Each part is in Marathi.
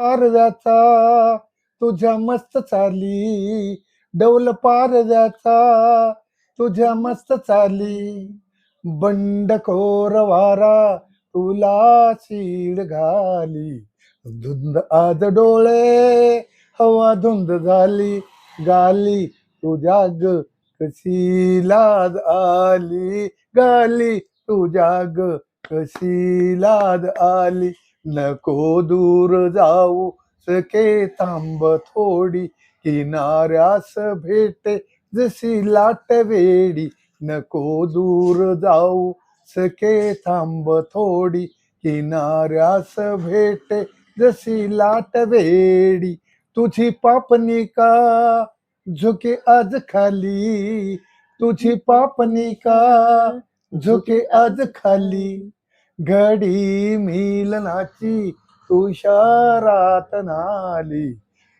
पारव्याचा तुझ्या मस्त चाली डौल पारव्याचा तुझ्या मस्त चाली बंडखोर वारा तुला शीड घाली. धुंद आज डोळे हवा धुंद झाली गाली तुझ्या ग कशी लाज आली गाली तुझ्या ग कशी लाज आली. नको दूर जाऊ सके थांब थोडी. किनाऱ्यास भेटे जशी लाट वेडी. नको दूर जाऊ सके थांब थोडी. किनाऱ्यास भेटे जशी लाट वेडी. तुझी पापनिका झुके आज खाली. तुझी पापनिका झुके आज खाली. घडी मिलनाची तुषारात नाली.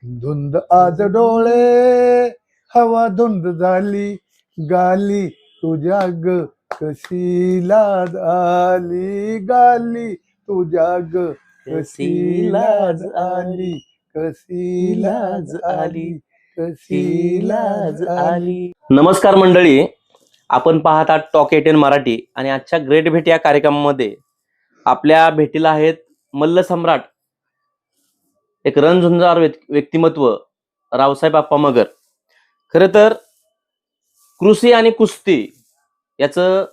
धुंद आज डोळे हवा धुंद झाली. गाली तुझ्या ग कशी लाज आली गाली तुझ्या ग कशी लाज आली कशी लाज आली कशी लाज आली नमस्कार मंडळी. आपण पाहत आहात टॉक एटेन मराठी आणि आजच्या ग्रेट भेट या कार्यक्रमामध्ये आपल्या भेटीला आहेत मल्ल सम्राट एक रणझुंजार व्यक्- व्यक्तिमत्व रावसाहेब आप्पा मगर. खर तर कृषी आणि कुस्ती याचं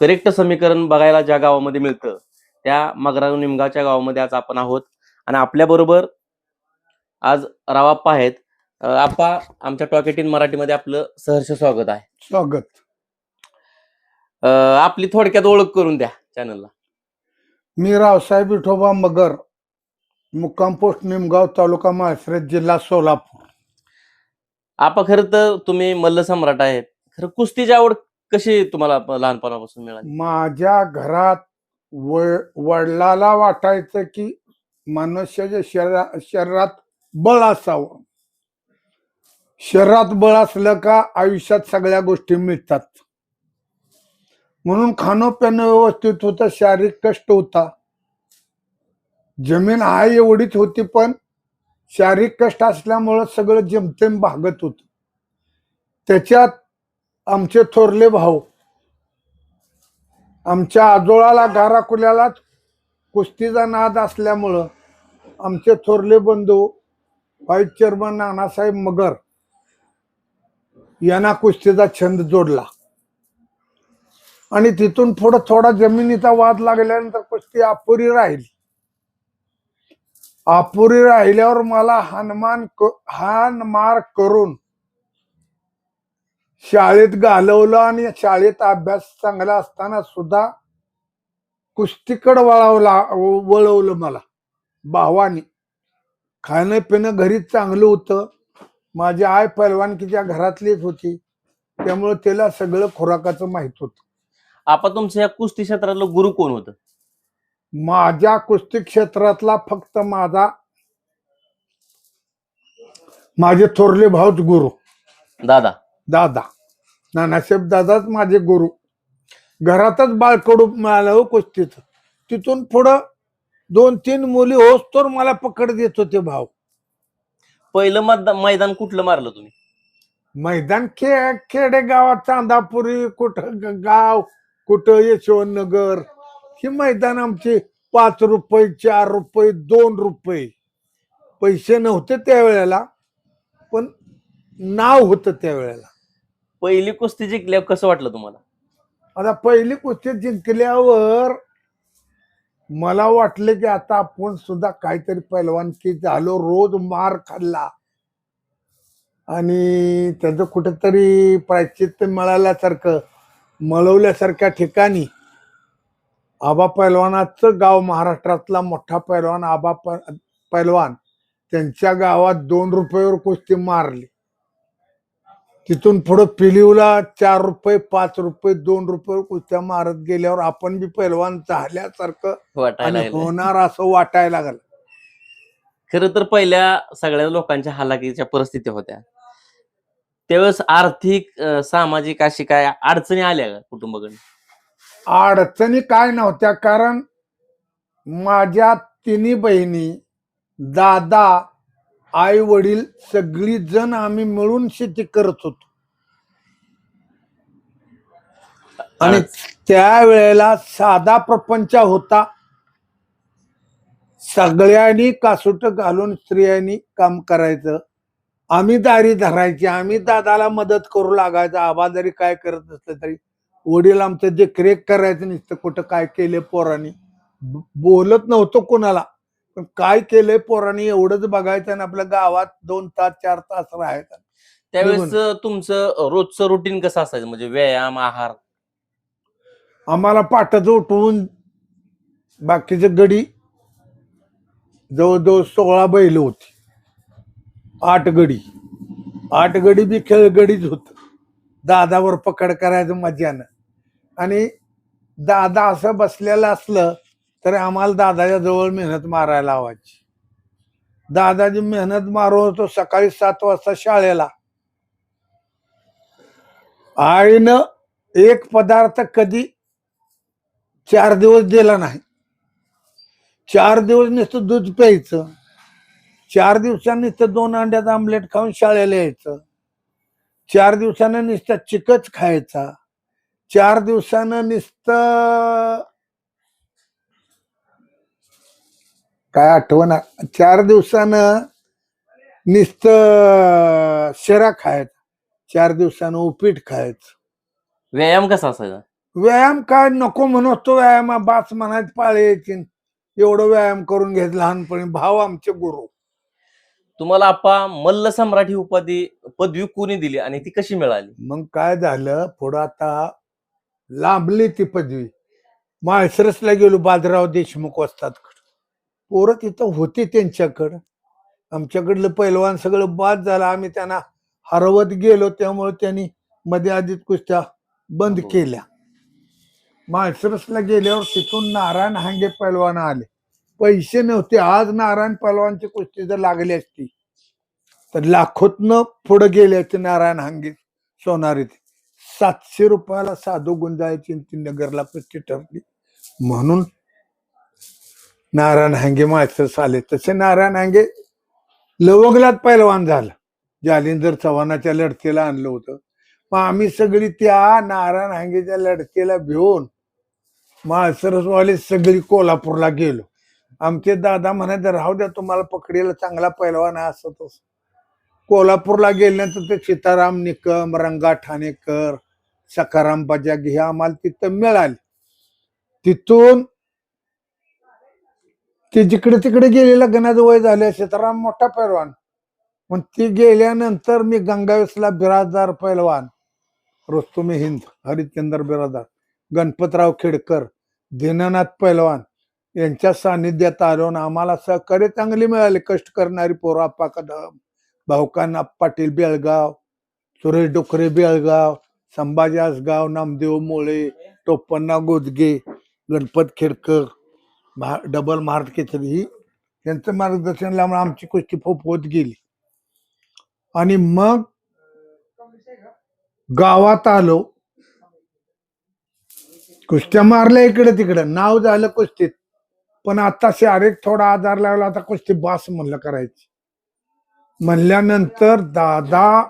करेक्ट समीकरण बघायला ज्या गावामध्ये मिळतं त्या मगरा निमगावच्या गावामध्ये आज आपण आहोत. आणि आपल्या बरोबर आज रावाप्पा आहेत. आप्पा आमच्या टॉक एटीन मराठीमध्ये आपलं सहर्ष स्वागत आहे. स्वागत. आपली थोडक्यात ओळख करून द्या चॅनलला मी रावसाहेब विठोबा मगर मुक्काम पोस्ट निमगाव तालुका माळसरत जिल्हा सोलापूर. आपा खरं तर तुम्ही मल्ल सम्राट आहेत. खरं कुस्तीची आवड कशी तुम्हाला प- लहानपणापासून मिळाली? माझ्या घरात व- वडिलाला वाटायचं की मनुष्याच्या शरीरा शरीरात बळ असावं. शरीरात बळ असलं का आयुष्यात सगळ्या गोष्टी मिळतात. म्हणून खाणं पिणं व्यवस्थित होतं शारीरिक कष्ट होता. जमीन आहे एवढीच होती पण शारीरिक कष्ट असल्यामुळं सगळं जमतेम भागत होत. त्याच्यात आमचे थोरले भाऊ आमच्या आजोळाला गाराकुल्यालाच कुस्तीचा नाद असल्यामुळं आमचे थोरले बंधू व्हाईस चेअरमन नानासाहेब मगर यांना कुस्तीचा छंद जोडला. आणि तिथून पुढं थोडा जमिनीचा वाद लागल्यानंतर कुस्ती अपुरी राहिली. अपुरी राहिल्यावर मला हनुमान हान मार करून शाळेत घालवलं आणि शाळेत अभ्यास चांगला असताना सुद्धा कुस्तीकडे वळवला वळवलं मला भावानी. खाणं पिणं घरीच चांगलं होतं. माझी आय पैलवानकीच्या घरातलीच होती. त्यामुळे तिला सगळं खुराकाचं माहीत होतं. आपा तुमच्या या कुस्ती क्षेत्रातलं गुरु कोण होतं? माझ्या कुस्ती क्षेत्रातला फक्त माझा माझे थोरले भाऊच गुरु. दादा. दादा. नानासाहेब दादाच माझे गुरु. घरातच बाळकडू मिळालं हो कुस्तीच. तिथून पुढं दोन तीन मुली होस तर मला पकड देत होते भाऊ. पहिलं मतदा- मैदान कुठलं मारलं तुम्ही? मैदान खे खेडे गावात चांदापुरी कुठं ग- गाव कुठं यशवंतनगर? ही मैदान आमचे पाच रुपये चार रुपये दोन रुपये. पैसे नव्हते त्यावेळेला पण नाव होतं त्यावेळेला. पहिली कुस्ती जिंकल्यावर कसं वाटलं तुम्हाला? आता पहिली कुस्ती जिंकल्यावर मला वाटलं की आता आपण सुद्धा काहीतरी पैलवानकी झालो रोज मार खाल्ला. आणि त्याचं कुठेतरी प्रायचित्त मिळाल्यासारखं. मळवल्यासारख्या ठिकाणी आबा पैलवानाचं गाव महाराष्ट्रातला मोठा पैलवान आबा पैलवान त्यांच्या गावात दोन रुपयावर कुस्ती मारली. तिथून पुढं पिलीवला चार रुपये पाच रुपये दोन रुपये कुस्त्या मारत गेल्यावर आपण बी पैलवान झाल्यासारखं आणि. होणार असं वाटायला लागलं. खरं तर पहिल्या सगळ्या लोकांच्या हालाकीच्या परिस्थिती होत्या. त्यावेळेस आर्थिक अं, सामाजिक अशी काय अडचणी आल्या का कुटुंबाकडे अडचणी काय नव्हत्या कारण माझ्या तिन्ही बहिणी दादा आई वडील सगळी जण आम्ही मिळून शेती करत होतो. आणि त्यावेळेला साधा प्रपंच होता. सगळ्यांनी कासुट घालून स्त्रियांनी काम करायचं. आम्ही दारी धरायची आम्ही दादाला मदत करू लागायचं आबा जरी काय करत नसलं तरी. वडील आमचं देखरेख करायचं नुसतं कुठं काय केलंय पोरांनी. बोलत नव्हतं कोणाला. पण काय केलंय पोरांनी एवढंच बघायचं आणि आपल्या गावात दोन तास चार तास राहायचं. त्यावेळेस तुमचं रोजचं रुटीन कसं असायचं? म्हणजे व्यायाम आहार? आम्हाला पाटाचं उठवून बाकीचे गडी. जवळजवळ सोळा बैल होती. आठ गडी आठ गडी बी खेळगडीच होत. दादावर पकड करायचं मज्जानं. आणि दादा असं बसलेलं असलं तर आम्हाला दादाच्या जवळ मेहनत मारायला लावायची. दादाची मेहनत मारून होतो सकाळी सात वाजता शाळेला. आईनं एक पदार्थ कधी चार दिवस दिला नाही. चार दिवस नुसतं दूध प्यायचं. चार दिवसांनी नुसतं दोन अंड्याचं आमलेट खाऊन शाळेला यायचं. चार दिवसानं नुसतं चिकच खायचा. चार दिवसानं नुसतं काय आठवण चार दिवसानं नुसतं शिरा खायचा. चार दिवसानं उपीट खायचं. व्यायाम कसा असायचा? व्यायाम काय नको म्हणत तो व्यायाम बास म्हणायच पाळे यायची. एवढं व्यायाम करून घेत लहानपणी भाव आमचे गुरु. तुम्हाला आपा मल्ल सम्राट ही उपाधी पदवी कोणी दिली आणि ती कशी मिळाली? मग काय झालं? पुढं आता लांबली ती पदवी. माळसरसला गेलो बादराव देशमुख वस्तात पोरं तिथं होती त्यांच्याकडं. आमच्याकडलं पैलवान सगळं बाद झालं. आम्ही त्यांना हरवत गेलो त्यामुळे त्यांनी मध्ये आधीच कुस्त्या बंद हो. केल्या. माळसरसला गेल्यावर तिथून नारायण हांगे पैलवान आले. पैसे नव्हते. आज नारायण पैलवानची कुस्ती जर लागली असती तर लाखोतनं पुढे गेले असते नारायण हांगे सोनारीत. सातशे रुपयाला साधू गुंजायची ती नगरला कुस्ती ठरली. म्हणून नारायण हांगे माळसरस आले तसे नारायण हांगे लवंगलात पैलवान झालं. जालिंदर चव्हाणाच्या लढतीला आणलं होतं. मग आम्ही सगळी त्या नारायण हांगेच्या लढतीला भिवून माळसरसवाले सगळी कोल्हापूरला गेलो. आमचे दादा म्हणायचे राहू द्या तुम्हाला पकडीला चांगला पैलवान आहे असं तस. कोल्हापूरला गेल्यानंतर ते सीताराम निकम रंगा ठाणेकर सखाराम बजाग हे आम्हाला तिथं मिळाले. तिथून ते जिकडे तिकडे गेलेला गणाज वय झाले सीताराम मोठा पैलवान. पण ती गेल्यानंतर मी गंगावेसला बिराजदार पैलवान. रोस्तुमी हिंद हरिश्चंद्र बिराजदार. गणपतराव खेडकर दीनानाथ पैलवान. यांच्या सानिध्यात आलो आणि आम्हाला सहकार्य चांगली मिळाली. कष्ट करणारी पोरं आप्पा कदम भाऊकान पाटील बेळगाव सुरेश डोकरे बेळगाव संभाजी आसगाव नामदेव मोळे टोपन्ना गोदगे गणपत खेडकर महा डबल महाराज केसरी ही यांचं मार्गदर्शन लावून आमची कुस्ती फोप होत गेली. आणि मग गावात आलो. कुस्त्या मारल्या इकडे तिकडं. नाव झालं कुस्तीत. पण आता शारीरिक थोडा आधार लागला आता कुस्ती बास म्हणलं करायची. म्हणल्यानंतर दादा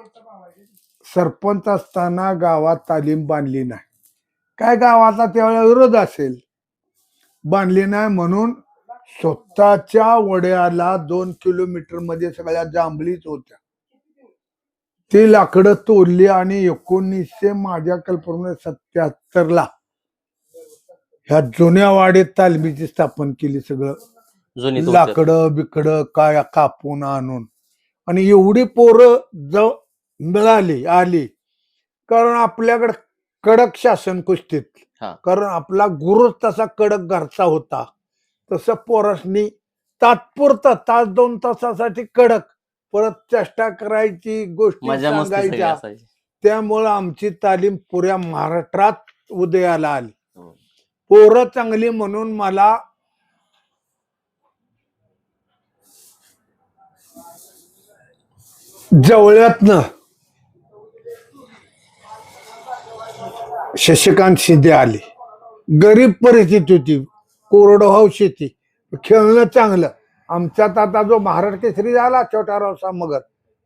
सरपंच असताना गावात तालीम बांधली नाही. काय गावाचा त्यावेळेला विरोध असेल? बांधली नाही म्हणून स्वतःच्या वड्याला दोन किलोमीटरमध्ये सगळ्या जांभळीच होत्या. ती लाकडं तोडली आणि एकोणीसशे माझ्या कल्पने सत्याहत्तर ला ह्या जुन्या वाडीत तालमीची स्थापन केली सगळं. जुनी. लाकडं बिकडं काय कापून आणून. आणि एवढी पोरं ज मिळाली आली. कारण आपल्याकडे कडक शासन कुस्तीत. हा. कारण आपला गुरुच तसा कडक घरचा होता. तसं पोरसनी तात्पुरता तास दोन तासासाठी कडक परत चेष्टा करायची गोष्टी मजा मस्ती सगळी सांगायच्या. असायची. त्यामुळं आमची तालीम पुऱ्या महाराष्ट्रात उदयाला आली. पोरं चांगली म्हणून मला जवळ्यातनं शशिकांत शिंदे आले. गरीब परिस्थिती होती. कोरडोहाव शेती. खेळणं चांगलं. आमच्यात आता जो महाराष्ट्र केसरी झाला छोटा रावसा मगर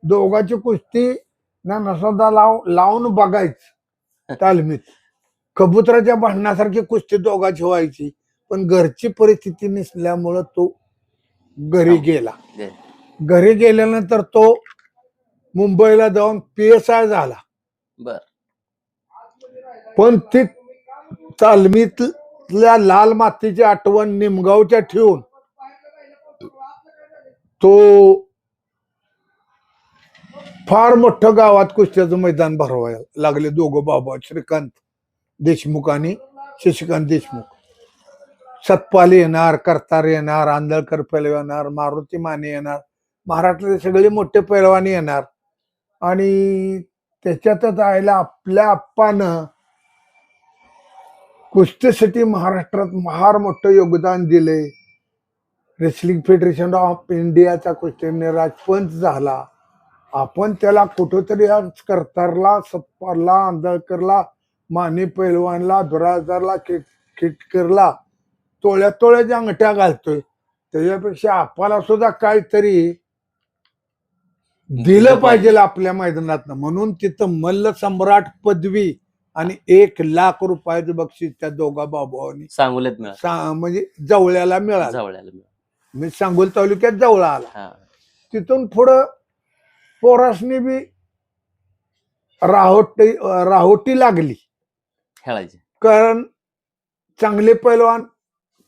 दोघांची कुस्ती ना नसदा लाव लावून बघायच. तालमीत. कबुतराच्या भांडणासारखी कुस्ती दोघांची व्हायची पण घरची परिस्थिती नसल्यामुळं तो घरी गेला. घरी गेल्यानंतर तो मुंबईला जाऊन पी एस आय झाला. पण ती तालमीतल्या लाल मातीची आठवण निमगावच्या ठेवून तो फार मोठं गावात कुस्त्याचं मैदान भरवायला लागले दोघं बाबा श्रीकांत. देशमुख आणि शशिकांत देशमुख. सत्पाल येणार कर्तार येणार आंधळकर पैलवान येणार मारुती माने येणार. महाराष्ट्रातले सगळे मोठे पैलवानी येणार. आणि त्याच्यातच आयला आपल्या आप्पानं कुस्तीसाठी महाराष्ट्रात फार मोठं योगदान दिले. रेसलिंग फेडरेशन ऑफ इंडियाचा कुस्तीने राजपंच झाला. आपण त्याला कुठंतरी आज कर्तारला सत्पारला आंधळकरला माने पैलवानला धुराजरला किट किटकरला तोळ्या तोळ्याच्या अंगठ्या घालतोय. त्याच्यापेक्षा आपल्याला सुद्धा काहीतरी दिलं पाहिजे. आपल्या मैदानात म्हणून तिथं मल्ल सम्राट पदवी आणि एक लाख रुपयाचं बक्षीस त्या दोघा बाबांनी सांगोल्यात मिळाल. सा- म्हणजे जवळ्याला मिळालं. जवळ्याला मिळाल. मी सांगोल तालुक्यात जवळ आला. हा. तिथून पुढं पोरासनी बी राहोटी राहोटी लागली. खेळायचे. कारण चांगले पैलवान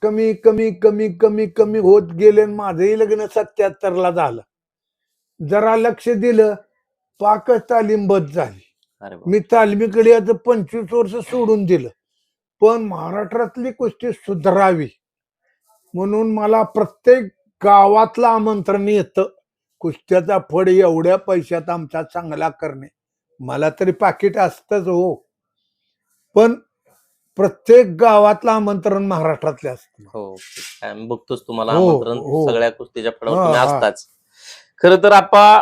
कमी कमी कमी कमी कमी होत गेले आणि माझंही लग्न सत्याहत्तर ला झालं. जरा लक्ष दिलं पाकच तालीमबद्ध झाली. मी तालमीकडे आता पंचवीस वर्ष सोडून दिलं. पण महाराष्ट्रातली कुस्ती सुधारावी म्हणून मला प्रत्येक गावातलं आमंत्रण येतं. कुस्त्याचा फड एवढ्या पैशात आमचा चांगला करणे. मला तरी पाकिट असतच हो. पण प्रत्येक गावातलं आमंत्रण महाराष्ट्रातले असतं हो आम्ही बघतोच तुम्हाला हो, आमंत्रण हो. सगळ्या कुस्तीच्या फळावर तुम्ही हा. असताच खरं तर आपा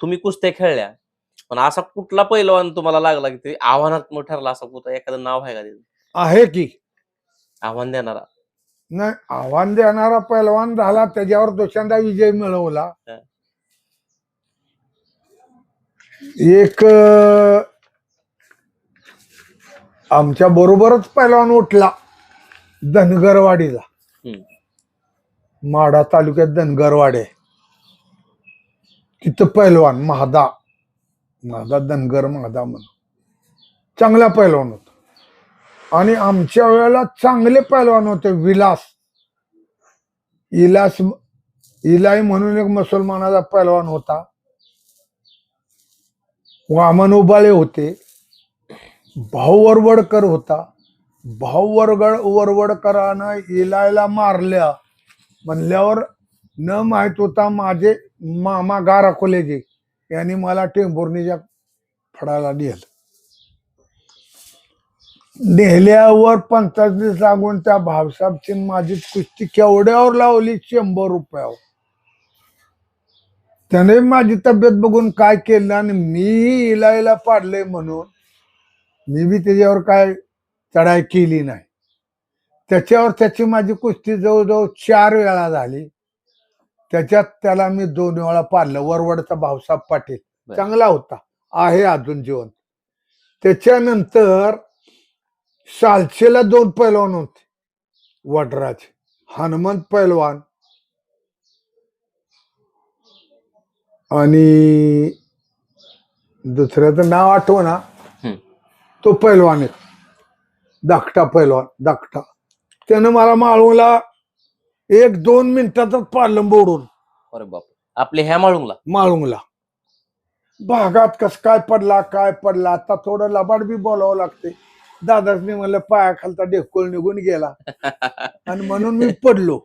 तुम्ही कुस्त्या खेळल्या पण असा कुठला पैलवान तुम्हाला लागला की ते आव्हानात्मक ठरला असा कुठं एखादं नाव आहे का त्याचं? आहे की आव्हान देणारा नाही आव्हान देणारा पैलवान झाला त्याच्यावर दोषांदा विजय मिळवला हा. एक आमच्या बरोबरच पैलवान उठला धनगरवाडीला. माडा तालुक्यात धनगरवाडी तिथं पैलवान महादा महादा धनगर महादा म्हणून. चांगला पैलवान होता. आणि आमच्या वेळेला चांगले पैलवान होते विलास. इलास इलाई म्हणून एक मुसलमानाचा पैलवान होता. वामन उबाळे होते. भाऊ वरवडकर होता. भाऊ वरगड वरवडकरानं इलायला मारल्या. म्हणल्यावर न माहीत होता माझे मामा गार अकोलेचे यांनी मला टेंभुर्णीच्या फडाला नेलं. नेल्यावर पंचायत दिवस लागून त्या भावसाहेबची माझी कुस्ती केवढ्यावर लावली? शंभर रुपयावर. त्याने माझी तब्येत बघून काय केलं? आणि मी इलायला पाडले म्हणून मी बी त्याच्यावर काय चढाई केली नाही. त्याच्यावर त्याची माझी कुस्ती जवळजवळ चार वेळा झाली. त्याच्यात त्याला मी दोन वेळा पाडलं. वरवडचा भाऊसाहेब पाटील. चांगला होता. आहे अजून जिवंत. त्याच्यानंतर सालसेला दोन पैलवान होते. वडराज हनुमंत पैलवान आणि दुसऱ्याचं नाव आठव ना हम्म. तो पैलवान एक धाकटा पैलवान धाकटा. त्यानं मला माळूला एक दोन मिनिटातच पाडलं बोडून अरे बाप आपले ह्या माळुंगला माळुंगला भागात कस काय पडला काय पडला आता थोडं लबाड बी बोलावं लागते. दादासनी म्हणलं पायाखालचा डेकोळ निघून गेला. आणि म्हणून मी पडलो.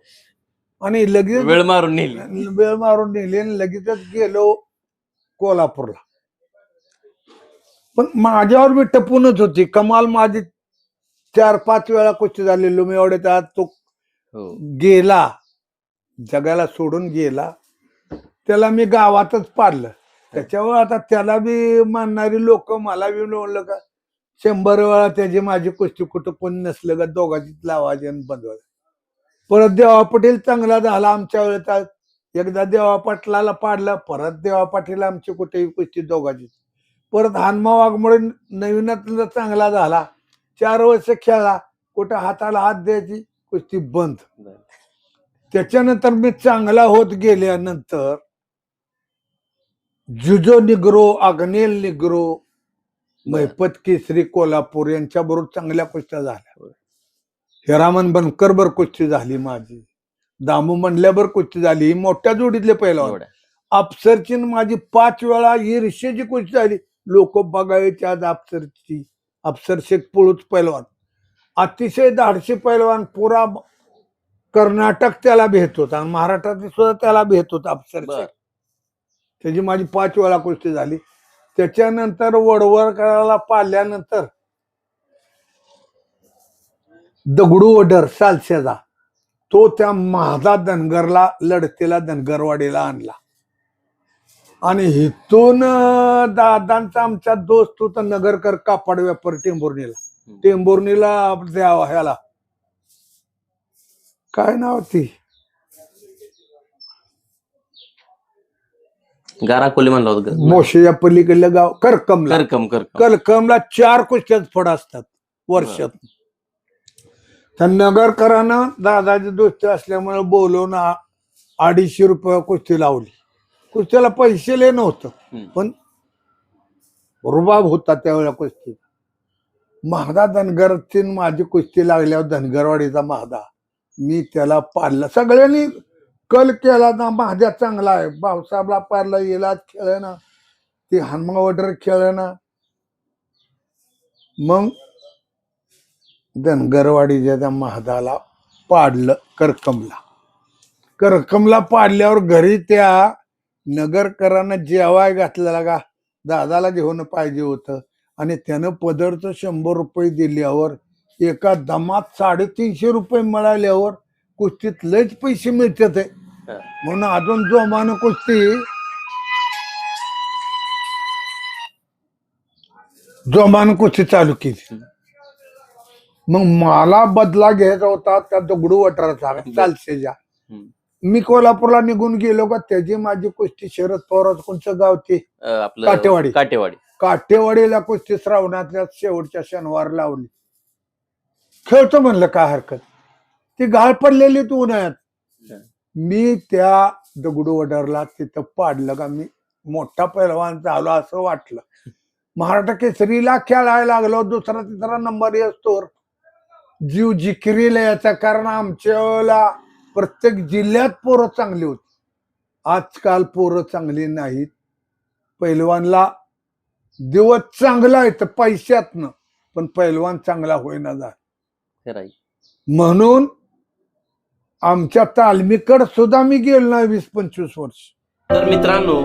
आणि लगेच वेळ मारून नेली. वेळ मारून नेली आणि लगेचच गेलो कोल्हापूरला. पण माझ्यावर बी टपूनच होती. कमाल माझी चार पाच वेळा कुस्ती झालेलो मी एवढे त्यात तो हो. गेला. जगाला सोडून गेला. त्याला मी गावातच पाडलं. त्याच्यावर आता त्याला बी मानणारी लोक मला बी म्हणलं का? शंभर वेळा त्याची माझी कुस्ती कुठं पण नसलं का? दोघांची लावायची आणि बंद. परत देवा पटेल चांगला झाला आमच्या वेळेत एकदा देवा पाटलाला पाडलं. परत देवा पाटील आमची कुठेही कुस्ती दोघांची परत हनुमा वाघमोडे नवीनातला चांगला झाला. चार वर्ष खेळला. कुठं हाताला हात द्यायची कुस्ती बंद. त्याच्यानंतर मी चांगला होत गेल्यानंतर Jujo Negro Agnel Negro Mahipat Kesari Kolhapur यांच्या बरोबर चांगल्या कुस्त्या झाल्या. हिरामन बनकर बर कुस्ती झाली माझी. दामू मंडल्यावर कुस्ती झाली. ही मोठ्या जोडीतले पहिला. अफसरची माझी पाच वेळा ईर्ष्याची कुस्ती झाली. लोक बघायचे आज अफसरची. अफसर शेख पुळूच पैलवान. अतिशय धाडशी पैलवान पुरा कर्नाटक त्याला भेट होता. आणि महाराष्ट्रात सुद्धा त्याला भेट होता अफसर. शेख त्याची माझी पाच वेळा कुस्ती झाली. त्याच्यानंतर वडवळ करायला पाडल्यानंतर दगडू वडर सालशेजा तो त्या महादा धनगरला लढतेला धनगरवाडीला आणला. आणि इथून दादांचा आमचा दोस्त होता नगरकर कापड व्यापारी टेंभुर्णीला टेंभुर्णीला द्यावा ह्याला. काय नाव ती? गारा कोली म्हणला होता मोशेच्या पलीकडलं गाव करकमला. करकम करकम. कलकमला चार कुस्त्याच फड असतात वर्षात. तर नगरकरानं दादाची दोस्ती असल्यामुळे बोलवून अडीचशे रुपये कुस्ती लावली. कुस्तीला पैसे लय नव्हतं. पण रुबाब होता त्यावेळेला कुस्ती. महादा धनगरची न माझी कुस्ती लागल्यावर धनगरवाडीचा महादा. मी त्याला पाडला. सगळ्यांनी कल केला ना महाद्या चांगला आहे. भाऊसाहेबला पाडला येलाच खेळ ना ती हनुमा वडर खेळ ना मग धनगरवाडीच्या त्या महादाला पाडलं करकमला. करकमला पाडल्यावर घरी त्या नगरकरांना जेवाय घातलेला का दादाला घेऊन पाहिजे होतं. आणि त्यानं पदरचं शंभर रुपये दिल्यावर एका दमात साडेतीनशे रुपये मिळाल्यावर कुस्तीत लयच पैसे मिळतात. म्हणून अजून जोमानं कुस्ती. जोमानं कुस्ती चालू केली. मग मला बदला घ्यायचा होता त्या दगडू वटराचा. हम्म. मी कोल्हापूरला निघून गेलो का त्याची माझी कुस्ती शरद पवारात कोणचं गाव ते? अं, आपलं काटेवाडी. काटेवाडी. काठेवाडीला कुस्ती श्रावणातल्या शेवटच्या शनिवार लावली. खेळतो म्हणलं काय हरकत? ती गाळ पडलेली तू उन्हाळ्यात. हं. मी त्या दगडू वडरला तिथं पाडलं का मी मोठा पैलवान झालो असं वाटलं. महाराष्ट्र केसरीला खेळायला लागलो दुसरा तिसरा नंबर असतो जीव जिकिरीला याचा कारण आमच्या वेळेला प्रत्येक जिल्ह्यात पोरं चांगली होती. आजकाल पोरं चांगली नाहीत. पैलवानला दिवस चांगला आहे तर पैशातनं पण पैलवान चांगला होईना जा. म्हणून आमच्या तालमीकड सुद्धा मी गेलो नाही वीस पंचवीस वर्ष. तर मित्रांनो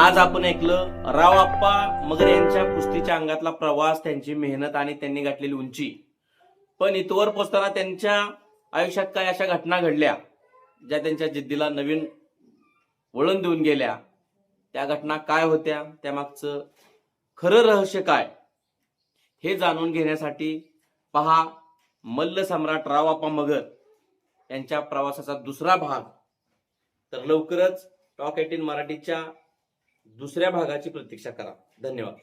आज आपण ऐकलं राव आप्पा मगर यांच्या कुस्तीच्या अंगातला प्रवास त्यांची मेहनत आणि त्यांनी गाठलेली उंची. पण इथवर पोचताना त्यांच्या आयुष्यात काय अशा घटना घडल्या ज्या त्यांच्या जिद्दीला नवीन वळण देऊन गेल्या. त्या घटना काय होत्या? त्यामागचं खरं रहस्य काय? हे जाणून घेण्यासाठी पहा मल्ल सम्राट राव आप्पा मगर यांच्या प्रवासाचा दुसरा भाग. तर लवकरच टॉक एटीन मराठीच्या दुसऱ्या भागाची प्रतीक्षा करा. धन्यवाद.